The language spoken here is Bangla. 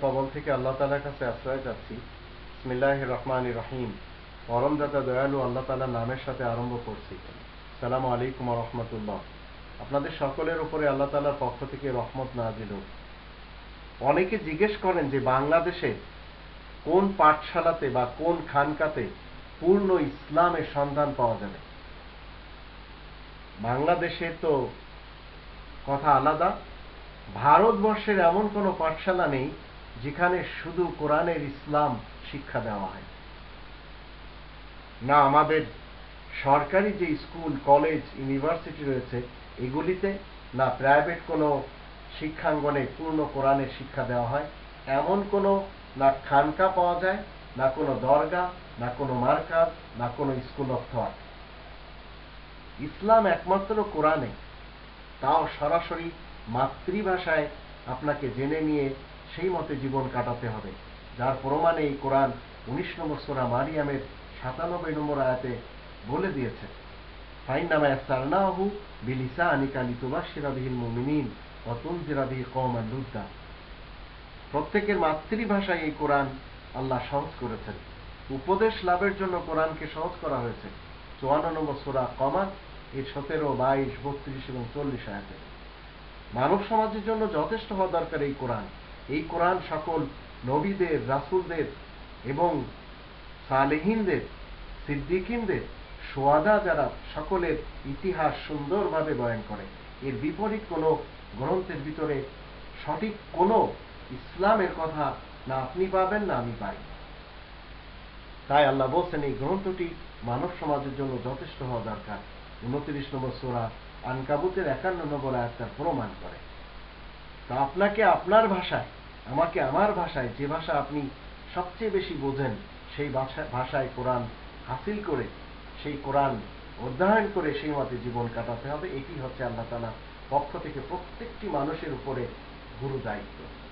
কবল থেকে আল্লাহ তালার কাছে আশ্রয় চাচ্ছি। ইসমিল্লাহ রহমান রহিম। পরমদাতা দয়ালু আল্লাহ নামের সাথে আরম্ভ করছি। সালাম আলাইকুম রহমতুল্লাহ। আপনাদের সকলের উপরে আল্লাহ তালার পক্ষ থেকে রহমত নাজিল হোক। অনেকে জিজ্ঞেস করেন যে বাংলাদেশে কোন পাঠশালাতে বা কোন খানকাতে পূর্ণ ইসলামের সন্ধান পাওয়া যাবে? বাংলাদেশে তো কথা আলাদা। ভারতবর্ষের এমন কোনো পাঠশালা নেই যেখানে শুধু কোরআনের ইসলাম শিক্ষা দেওয়া হয়। না, আমাদের সরকারি যে স্কুল, কলেজ, ইউনিভার্সিটি রয়েছে, এগুলিতে না প্রাইভেট কোনো শিক্ষাঙ্গনে পূর্ণ কোরআনের শিক্ষা দেওয়া হয়। এমন কোনো না খানকা পাওয়া যায়, না কোনো দরগা, না কোনো মার্কাজ, না কোনো স্কুল অফ থট। ইসলাম একমাত্র কোরআনে তাও সরাসরি মাতৃভাষায় আপনাকে জেনে নিয়ে সেই মতে জীবন কাটাতে হবে। যার প্রমাণে এই কোরআন উনিশ নম্বর সোরা মারিয়ামের সাতানব্বই নম্বর আয়াতে বলে দিয়েছে ফাইন নামা সারনাহু বিলিসা আনিকা লিতুবাসিরা বিহিল মুমিনিন অতুনজিরা বিহি কওমান লুদ্দা। প্রত্যেকের মাতৃভাষায় এই কোরআন আল্লাহ সহজ করেছেন। উপদেশ লাভের জন্য কোরআনকে সহজ করা হয়েছে। চুয়ান্ন নম্বর সোরা কমার এর সতেরো, বাইশ, বত্রিশ এবং চল্লিশ আয়াতে। মানব সমাজের জন্য যথেষ্ট হওয়া দরকার এই কোরআন। এই কোরআন সকল নবীদের, রাসুলদের এবং সালেহিনদের, সিদ্দিকিনদের সোয়াদা যারা সকলের ইতিহাস সুন্দরভাবে বয়ান করে। এর বিপরীত কোনো গ্রন্থের ভিতরে সঠিক কোনো ইসলামের কথা না আপনি পাবেন না আমি পাই। তাই আল্লাহ বলছেন, এই গ্রন্থটি মানব সমাজের জন্য যথেষ্ট হওয়া দরকার। উনত্রিশ নম্বর সোরা আনকাবুতের একান্ন নম্বর আয়াত তার প্রমাণ করে। তা আপনাকে আপনার ভাষায়, আমাকে আমার ভাষায় যে ভাষা আপনি সবচেয়ে বেশি বোঝেন, সেই ভাষা- ভাষায় কোরআন হাসিল করে, সেই কোরআন অধ্যয়ন করে সেই মতে জীবন কাটাতে হবে, এটি হচ্ছে আল্লাহ তালা পক্ষ থেকে প্রত্যেকটি মানুষের উপরে গুরু দায়িত্ব।